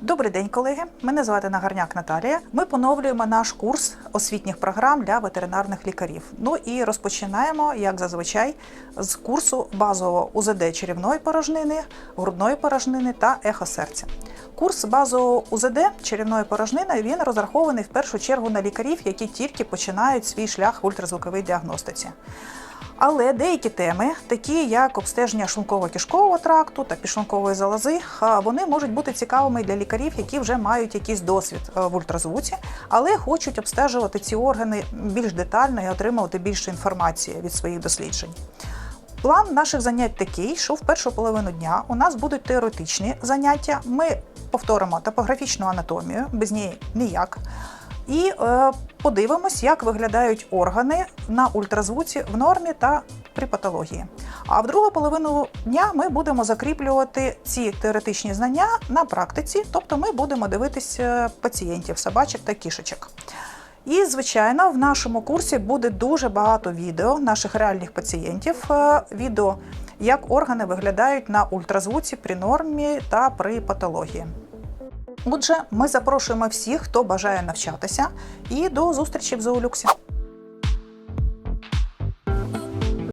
Добрий день, колеги. Мене звати Нагарняк Наталія. Ми поновлюємо наш курс освітніх програм для ветеринарних лікарів. Ну і розпочинаємо, як зазвичай, з курсу базового УЗД черівної порожнини, грудної порожнини та ехосерця. Курс базового УЗД черівної порожнини він розрахований в першу чергу на лікарів, які тільки починають свій шлях в ультразвуковій діагностиці. Але деякі теми, такі як обстеження шлунково-кишкового тракту та підшлункової залози, вони можуть бути цікавими для лікарів, які вже мають якийсь досвід е, в ультразвуці, але хочуть обстежувати ці органи більш детально і отримувати більше інформації від своїх досліджень. План наших занять такий, що в першу половину дня у нас будуть теоретичні заняття. Ми повторимо топографічну анатомію, без неї ніяк. І е, подивимось, як виглядають органи на ультразвуці в нормі та при патології. А в другу половину дня ми будемо закріплювати ці теоретичні знання на практиці, тобто ми будемо дивитися пацієнтів, собачок та кішечок. І, звичайно, в нашому курсі буде дуже багато відео наших реальних пацієнтів. е, Відео, як органи виглядають на ультразвуці при нормі та при патології. Отже, ми запрошуємо всіх, хто бажає навчатися, і до зустрічі в Зоолюксі.